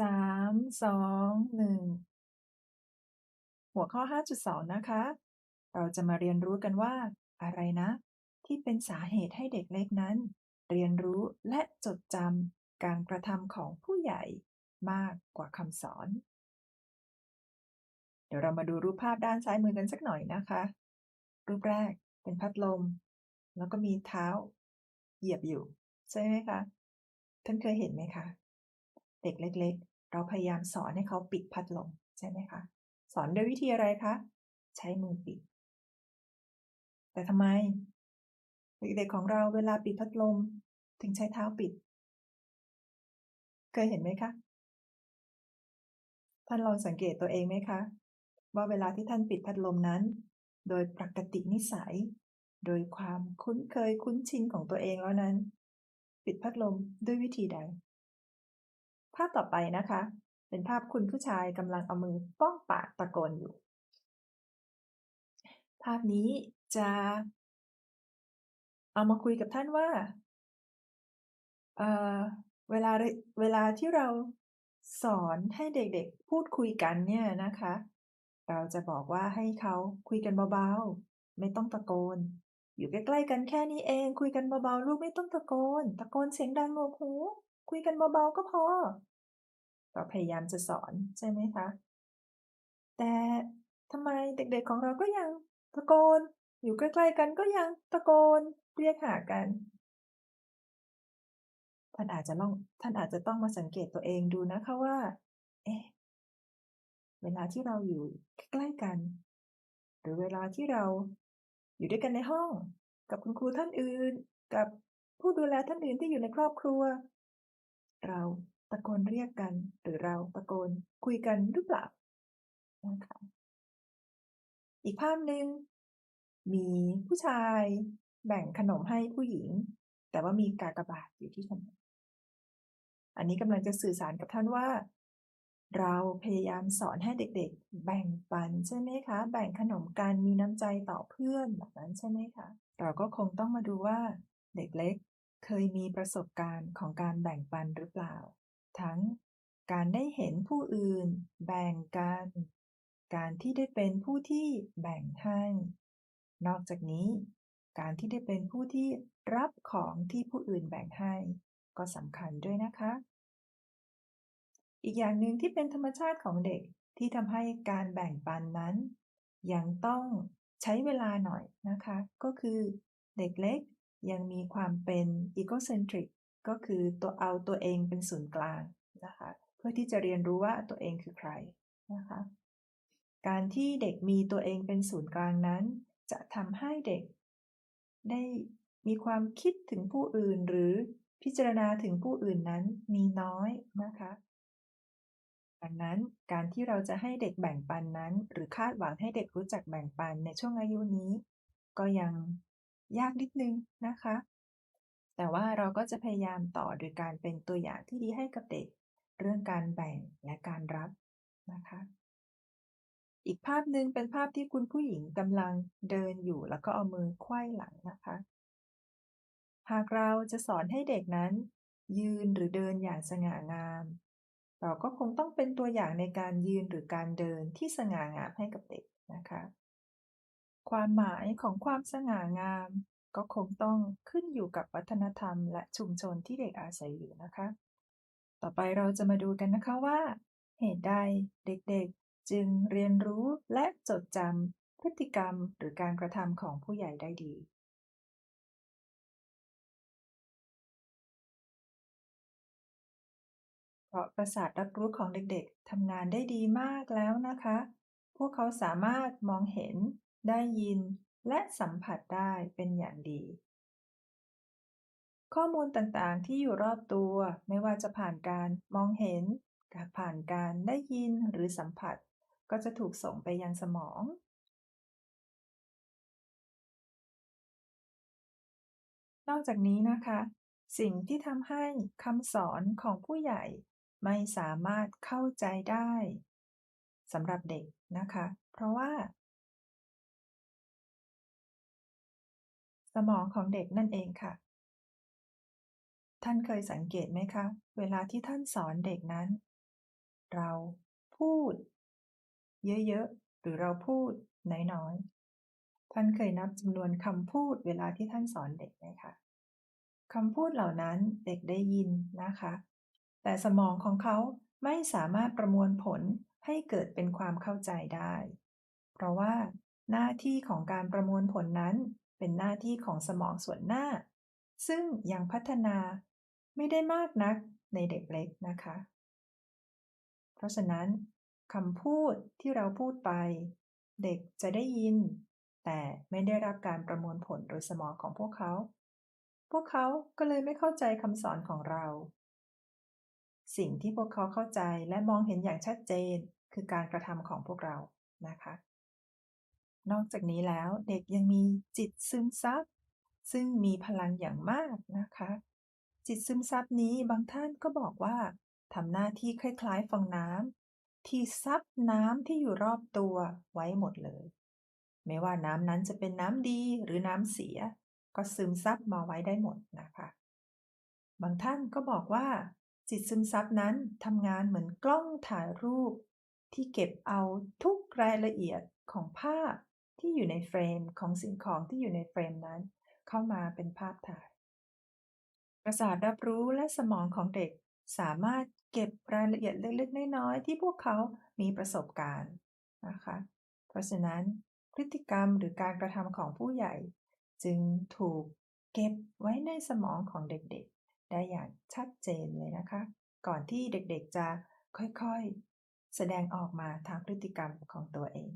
สามสองหนึ่งหัวข้อ 5.2 นะคะ เราจะมาเรียนรู้กันว่า อะไรนะ ที่เป็นสาเหตุให้เด็กเล็กนั้น เรียนรู้และจดจำการกระทำของผู้ใหญ่มากกว่าคำสอน เดี๋ยวเรามาดูรูปภาพด้านซ้ายมือกันสักหน่อยนะคะ รูปแรกเป็นพัดลม แล้วก็มีเท้า เหยียบอยู่ ใช่ไหมคะ ท่านเคยเห็นไหมคะ เด็กเล็ก ๆ เราพยายามสอนให้เขาปิดพัดลมใช่ไหมคะ สอนด้วยวิธีอะไรคะ ใช้มือปิด แต่ทำไม เด็กๆของเราเวลาปิดพัดลมถึงใช้เท้าปิด เคยเห็นไหมคะ ท่านลองสังเกตตัวเองไหมคะ ว่าเวลาที่ท่านปิดพัดลมนั้น โดยปกตินิสัย โดยความคุ้นเคยคุ้นชินของตัวเองแล้วนั้น ปิดพัดลมด้วยวิธีใด ภาพต่อไปนะคะ เป็นภาพคุณผู้ชายกำลังเอามือป้องปากตะโกนอยู่ ภาพนี้จะ เอามาคุยกับท่านว่าเเวลาเวลาที่เราสอนให้เด็กๆพูดคุยกันเนี่ยนะคะ เราจะบอกว่าให้เขาคุยกันเบาๆ ไม่ต้องตะโกน อยู่ใกล้ๆกันแค่นี้เอง คุยกันเบาๆ ลูกไม่ต้องตะโกน ตะโกนเสียงดังหนวกหู คุยกันเบาๆก็พอเราพยายามจะสอนใช่ไหมคะ แต่ทำไมเด็กๆของเราก็ยังตะโกน อยู่ใกล้ๆกันก็ยังตะโกนเรียกหากัน ท่านอาจจะต้องท่านอาจจะต้องมาสังเกตตัวเองดูนะคะว่า เอ๊ะเวลาที่เราอยู่ใกล้ๆกัน หรือเวลาที่เราอยู่ด้วยกันในห้อง กับคุณครูท่านอื่น กับผู้ดูแลท่านอื่นที่อยู่ในครอบครัว เราตะโกนเรียกกัน หรือเราตะโกนคุยกันหรือเปล่านะคะอีกภาพหนึ่งมีผู้ชายแบ่งขนมให้ผู้หญิง แต่ว่ามีกากบาทอยู่ที่ขนมอันนี้กำลังจะสื่อสารกับท่านว่า เราพยายามสอนให้เด็กๆ แบ่งปันใช่ไหมคะ แบ่งขนมกันมีน้ำใจต่อเพื่อนแบบนั้นใช่ไหมคะ เราก็คงต้องมาดูว่าเด็กเล็ก เคยมีประสบการณ์ของการแบ่งปันหรือเปล่า ทั้งการได้เห็นผู้อื่น แบ่งกัน การที่ได้เป็นผู้ที่แบ่งให้ นอกจากนี้ การที่ได้เป็นผู้ที่รับของที่ผู้อื่นแบ่งให้ ก็สำคัญด้วยนะคะ อีกอย่างหนึ่งที่เป็นธรรมชาติของเด็กที่ทำให้การแบ่งปันนั้น ยังต้องใช้เวลาหน่อยนะคะ ก็คือเด็กเล็ก ยังมีความเป็น egocentric ก็คือตัวเอาตัวเองเป็นศูนย์กลางนะคะ เพื่อที่จะเรียนรู้ว่าตัวเองคือใครนะคะ การที่เด็กมีตัวเองเป็นศูนย์กลางนั้น จะทำให้เด็ก ได้มีความคิดถึงผู้อื่นหรือพิจารณาถึงผู้อื่นนั้นมีน้อยนะคะดังนั้นการที่เราจะให้เด็กแบ่งปันนั้น หรือคาดหวังให้เด็กรู้จักแบ่งปันในช่วงอายุนี้ ก็ยัง ยากนิดนึงนะคะ แต่ว่าเราก็จะพยายามต่อโดยการเป็นตัวอย่างที่ดีให้กับเด็ก เรื่องการแบ่งและการรับนะคะ อีกภาพหนึ่งเป็นภาพที่คุณผู้หญิงกำลังเดินอยู่แล้วก็เอามือไขว้หลังนะคะ หากเราจะสอนให้เด็กนั้น ยืนหรือเดินอย่างสง่างาม เราก็คงต้องเป็นตัวอย่างในการยืนหรือการเดินที่สง่างามให้กับเด็กนะคะ ความหมายของความสง่างาม ก็คงต้องขึ้นอยู่กับวัฒนธรรมและชุมชนที่เด็กอาศัยอยู่นะคะ ต่อไปเราจะมาดูกันนะคะว่า เหตุใดเด็กๆ จึงเรียนรู้และจดจำพฤติกรรมหรือการกระทำของผู้ใหญ่ได้ดีเพราะประสาทรับรู้ของเด็กๆทำงานได้ดีมากแล้วนะคะ พวกเขาสามารถมองเห็น ได้ยิน และสัมผัสได้เป็นอย่างดี ข้อมูลต่างๆ ที่อยู่รอบตัว ไม่ว่าจะผ่านการมองเห็นกับผ่านการได้ยินหรือสัมผัส ก็จะถูกส่งไปยังสมองนอกจากนี้นะคะ สิ่งที่ทำให้คำสอนของผู้ใหญ่ไม่สามารถเข้าใจได้สำหรับเด็กนะคะ เพราะว่า สมองของเด็กนั่นเองค่ะ ท่านเคยสังเกตไหมคะ เวลาที่ท่านสอนเด็กนั้น เราพูด เยอะๆ หรือเราพูดน้อยๆ ท่านเคยนับจำนวนคำพูดเวลาที่ท่านสอนเด็กไหมคะคำพูดเหล่านั้นเด็กได้ยินนะคะ แต่สมองของเขาไม่สามารถประมวลผลให้เกิดเป็นความเข้าใจได้ เพราะว่าหน้าที่ของการประมวลผลนั้น เป็นหน้าที่ของสมองส่วนหน้า ซึ่งยังพัฒนาไม่ได้มากนักในเด็กเล็กนะคะ เพราะฉะนั้นคำพูดที่เราพูดไป เด็กจะได้ยิน แต่ไม่ได้รับการประมวลผลโดยสมองของพวกเขา พวกเขาก็เลยไม่เข้าใจคำสอนของเรา สิ่งที่พวกเขาเข้าใจและมองเห็นอย่างชัดเจนคือการกระทำของพวกเรานะคะ นอกจากนี้แล้วเด็กยังมีจิตซึมซับซึ่งมีพลังอย่างมากนะคะ จิตซึมซับนี้บางท่านก็บอกว่าทำหน้าที่คล้ายๆฟองน้ำที่ซับน้ำที่อยู่รอบตัวไว้หมดเลย ไม่ว่าน้ำนั้นจะเป็นน้ำดีหรือน้ำเสีย ก็ซึมซับมาไว้ได้หมดนะคะ บางท่านก็บอกว่า จิตซึมซับนั้นทำงานเหมือนกล้องถ่ายรูป ที่เก็บเอาทุกรายละเอียดของภาพ ที่อยู่ในเฟรมของสิ่งของที่อยู่ในเฟรมนั้น เข้ามาเป็นภาพถ่าย ประสาทรับรู้และสมองของเด็กสามารถเก็บรายละเอียดเล็กๆ น้อยๆ ที่พวกเขามีประสบการณ์นะคะ เพราะฉะนั้นพฤติกรรมหรือการกระทำของผู้ใหญ่ จึงถูกเก็บไว้ในสมองของเด็กๆ ได้อย่างชัดเจนเลยนะคะ ก่อนที่เด็กๆจะค่อยๆ แสดงออกมาทางพฤติกรรมของตัวเอง